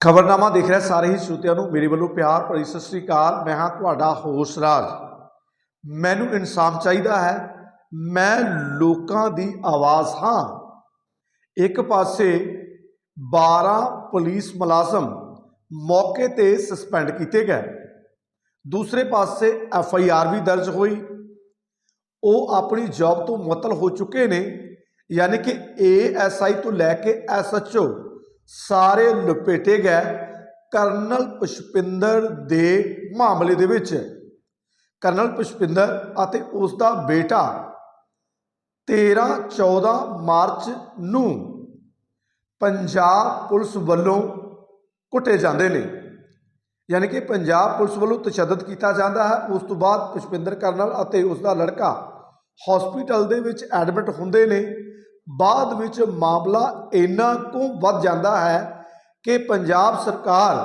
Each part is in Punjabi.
ਖਬਰਨਾਮਾ ਦੇਖ ਰਿਹਾ ਸਾਰੇ ਹੀ ਸਰੋਤਿਆਂ ਨੂੰ। ਮੇਰੇ ਵੱਲੋਂ ਪਿਆਰ ਭਰੀ ਸਤਿ ਸ੍ਰੀ ਅਕਾਲ। ਮੈਂ ਹਾਂ ਤੁਹਾਡਾ ਹੋਸ ਰਾਜ। ਮੈਨੂੰ ਇਨਸਾਫ ਚਾਹੀਦਾ ਹੈ। ਮੈਂ ਲੋਕਾਂ ਦੀ ਆਵਾਜ਼ ਹਾਂ। ਇੱਕ ਪਾਸੇ 12 ਪੁਲਿਸ ਮੁਲਾਜ਼ਮ ਮੌਕੇ ਤੇ ਸਸਪੈਂਡ ਕੀਤੇ ਗਏ। ਦੂਸਰੇ ਪਾਸੇ ਐਫ ਆਈ ਆਰ ਵੀ ਦਰਜ ਹੋਈ। ਉਹ ਆਪਣੀ ਜੌਬ ਤੋਂ ਮੁਅੱਤਲ ਹੋ ਚੁੱਕੇ ਨੇ। ਯਾਨੀ ਕਿ ਏ ਐੱਸ ਆਈ ਤੋਂ ਲੈ ਕੇ ਐਸਐਚਓ ਸਾਰੇ ਲਪੇਟੇ ਗਏ ਕਰਨਲ ਪੁਸ਼ਪਿੰਦਰ ਦੇ ਮਾਮਲੇ ਦੇ ਵਿੱਚ। ਕਰਨਲ ਪੁਸ਼ਪਿੰਦਰ ਅਤੇ ਉਸ ਦਾ ਬੇਟਾ 13 14 ਮਾਰਚ ਨੂੰ ਪੰਜਾਬ ਪੁਲਿਸ ਵੱਲੋਂ ਕੁੱਟੇ ਜਾਂਦੇ ਨੇ। ਯਾਨੀ ਕਿ ਪੰਜਾਬ ਪੁਲਿਸ ਵੱਲੋਂ ਤਸ਼ੱਦਦ ਕੀਤਾ ਜਾਂਦਾ ਹੈ। ਉਸ ਤੋਂ ਬਾਅਦ ਪੁਸ਼ਪਿੰਦਰ ਕਰਨਲ ਅਤੇ ਉਸ ਦਾ ਲੜਕਾ ਹਸਪੀਟਲ ਦੇ ਵਿੱਚ ਐਡਮਿਟ ਹੁੰਦੇ ਨੇ। ਬਾਅਦ ਵਿੱਚ ਮਾਮਲਾ ਇੰਨਾ ਕੁ ਵੱਧ ਜਾਂਦਾ ਹੈ ਕਿ ਪੰਜਾਬ ਸਰਕਾਰ,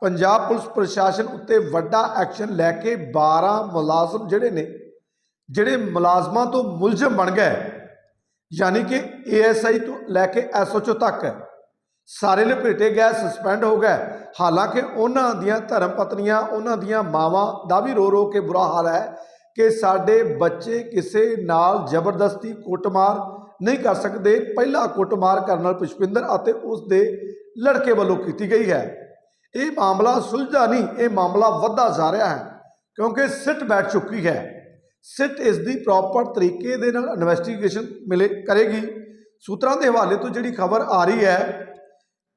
ਪੰਜਾਬ ਪੁਲਿਸ ਪ੍ਰਸ਼ਾਸਨ ਉੱਤੇ ਵੱਡਾ ਐਕਸ਼ਨ ਲੈ ਕੇ 12 ਮੁਲਾਜ਼ਮ ਜਿਹੜੇ ਨੇ, ਜਿਹੜੇ ਮੁਲਾਜ਼ਮਾਂ ਤੋਂ ਮੁਲਜ਼ਮ ਬਣ ਗਏ, ਯਾਨੀ ਕਿ ਏਐਸਆਈ ਤੋਂ ਲੈ ਕੇ ਐਸਓਚਓ ਤੱਕ, ਸਾਰੇ ਲਪੇਟੇ ਗਏ ਸਸਪੈਂਡ ਹੋ ਗਏ। ਹਾਲਾਂਕਿ ਉਹਨਾਂ ਦੀਆਂ ਧਰਮ ਪਤਨੀਆਂ, ਉਹਨਾਂ ਦੀਆਂ ਮਾਵਾਂ ਦਾ ਵੀ ਰੋ ਰੋ ਕੇ ਬੁਰਾ ਹਾਲ ਹੈ ਕਿ ਸਾਡੇ ਬੱਚੇ ਕਿਸੇ ਨਾਲ ਜ਼ਬਰਦਸਤੀ ਕੁੱਟਮਾਰ ਨਹੀਂ ਕਰ ਸਕਦੇ। ਪਹਿਲਾ ਕੁੱਟਮਾਰ ਕਰਨਲ ਪੁਸ਼ਪਿੰਦਰ ਅਤੇ ਉਸ ਦੇ ਲੜਕੇ ਵੱਲੋਂ ਕੀਤੀ ਗਈ ਹੈ। ਇਹ ਮਾਮਲਾ ਸੁਲਝਦਾ ਨਹੀਂ, ਇਹ ਮਾਮਲਾ ਵੱਧਦਾ ਜਾ ਰਿਹਾ ਹੈ ਕਿਉਂਕਿ ਸਿੱਟ ਬੈਠ ਚੁੱਕੀ ਹੈ। ਸਿੱਟ ਇਸ ਦੀ ਪ੍ਰੋਪਰ ਤਰੀਕੇ ਦੇ ਨਾਲ ਇਨਵੈਸਟੀਗੇਸ਼ਨ ਮਿਲੇ, ਕਰੇਗੀ। ਸੂਤਰਾਂ ਦੇ ਹਵਾਲੇ ਤੋਂ ਜਿਹੜੀ ਖਬਰ ਆ ਰਹੀ ਹੈ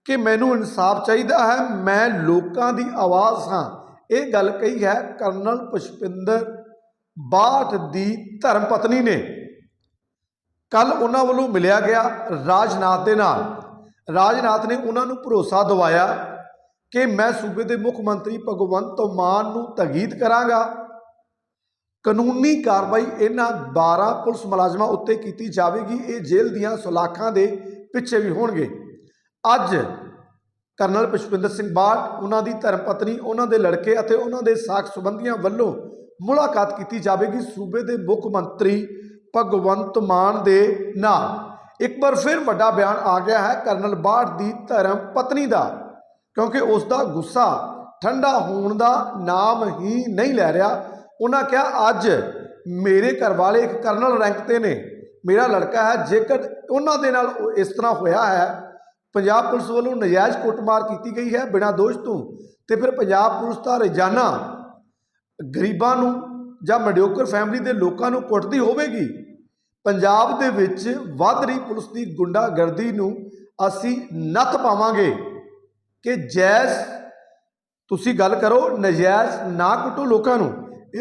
ਕਿ ਮੈਨੂੰ ਇਨਸਾਫ ਚਾਹੀਦਾ ਹੈ, ਮੈਂ ਲੋਕਾਂ ਦੀ ਆਵਾਜ਼ ਹਾਂ। ਇਹ ਗੱਲ ਕਹੀ ਹੈ ਕਰਨਲ ਪੁਸ਼ਪਿੰਦਰ ਬਾਠ ਦੀ ਧਰਮ ਪਤਨੀ ਨੇ। ਕੱਲ ਉਹਨਾਂ ਵੱਲੋਂ ਮਿਲਿਆ ਗਿਆ ਰਾਜਨਾਥ ਦੇ ਨਾਲ। ਰਾਜਨਾਥ ਨੇ ਉਹਨਾਂ ਨੂੰ ਭਰੋਸਾ ਦਿਵਾਇਆ ਕਿ ਮੈਂ ਸੂਬੇ ਦੇ ਮੁੱਖ ਮੰਤਰੀ ਭਗਵੰਤ ਮਾਨ ਨੂੰ ਤਗੀਦ ਕਰਾਂਗਾ। ਕਾਨੂੰਨੀ ਕਾਰਵਾਈ ਇਹਨਾਂ 12 ਪੁਲਿਸ ਮੁਲਾਜ਼ਮਾਂ ਉੱਤੇ ਕੀਤੀ ਜਾਵੇਗੀ। ਇਹ ਜੇਲ੍ਹ ਦੀਆਂ ਸੁਲਾਖਾਂ ਦੇ ਪਿੱਛੇ ਵੀ ਹੋਣਗੇ। ਅੱਜ ਕਰਨਲ ਪੁਸ਼ਪਿੰਦਰ ਸਿੰਘ ਬਾਠ, ਉਹਨਾਂ ਦੀ ਧਰਮ ਪਤਨੀ ਉਹਨਾਂ ਦੇ ਲੜਕੇ ਅਤੇ ਉਹਨਾਂ ਦੇ ਸਾਖ ਸੰਬੰਧੀਆਂ ਵੱਲੋਂ ਮੁਲਾਕਾਤ ਕੀਤੀ ਜਾਵੇਗੀ। ਸੂਬੇ ਦੇ ਮੁੱਖ ਮੰਤਰੀ ਭਗਵੰਤ ਮਾਨ ਦੇ ਨਾਂ। ਇੱਕ ਵਾਰ ਫਿਰ ਵੱਡਾ ਬਿਆਨ ਆ ਗਿਆ ਹੈ ਕਰਨਲ ਬਾਠ ਦੀ ਧਰਮ ਪਤਨੀ ਦਾ, ਕਿਉਂਕਿ ਉਸ ਦਾ ਗੁੱਸਾ ਠੰਡਾ ਹੋਣ ਦਾ ਨਾਮ ਹੀ ਨਹੀਂ ਲੈ ਰਿਹਾ। ਉਹਨਾਂ ਕਿਹਾ, ਅੱਜ ਮੇਰੇ ਘਰ ਵਾਲੇ ਇੱਕ ਕਰਨਲ ਰੈਂਕ ਤੇ ਨੇ। ਮੇਰਾ ਲੜਕਾ ਹੈ, ਜੇਕਰ ਉਹਨਾਂ ਦੇ ਨਾਲ ਇਸ ਤਰ੍ਹਾਂ ਹੋਇਆ ਹੈ, ਪੰਜਾਬ ਪੁਲਿਸ ਵੱਲੋਂ ਨਜਾਇਜ਼ ਕੁੱਟਮਾਰ ਕੀਤੀ ਗਈ ਹੈ ਬਿਨਾਂ ਦੋਸ਼ ਤੋਂ, ਤੇ ਫਿਰ ਪੰਜਾਬ ਪੁਲਿਸ ਦਾ ਰੋਜ਼ਾਨਾ ਗਰੀਬਾਂ ਨੂੰ ਜਾਂ ਮਡਿਓਕਰ ਫੈਮਿਲੀ ਦੇ ਲੋਕਾਂ ਨੂੰ ਕੁੱਟਦੀ ਹੋਵੇਗੀ। ਪੰਜਾਬ ਦੇ ਵਿੱਚ ਵੱਧ ਰਹੀ ਪੁਲਿਸ ਦੀ ਗੁੰਡਾਗਰਦੀ ਨੂੰ ਅਸੀਂ ਨੱਥ ਪਾਵਾਂਗੇ ਕਿ ਜੈਜ਼ ਤੁਸੀਂ ਗੱਲ ਕਰੋ, ਨਜਾਇਜ਼ ਨਾ ਕੁੱਟੋ ਲੋਕਾਂ ਨੂੰ।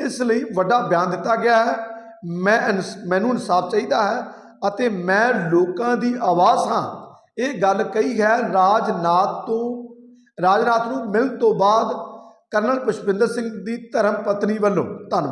ਇਸ ਲਈ ਵੱਡਾ ਬਿਆਨ ਦਿੱਤਾ ਗਿਆ ਹੈ। ਮੈਂ ਇਨਸ- ਮੈਨੂੰ ਇਨਸਾਫ ਚਾਹੀਦਾ ਹੈ ਅਤੇ ਮੈਂ ਲੋਕਾਂ ਦੀ ਆਵਾਜ਼ ਹਾਂ। ਇਹ ਗੱਲ ਕਹੀ ਹੈ ਰਾਜਨਾਥ ਤੋਂ, ਰਾਜਨਾਥ ਨੂੰ ਮਿਲਣ ਤੋਂ ਬਾਅਦ ਕਰਨਲ ਪੁਸ਼ਪਿੰਦਰ ਸਿੰਘ ਦੀ ਧਰਮ ਪਤਨੀ ਵੱਲੋਂ। ਧੰਨਵਾਦ।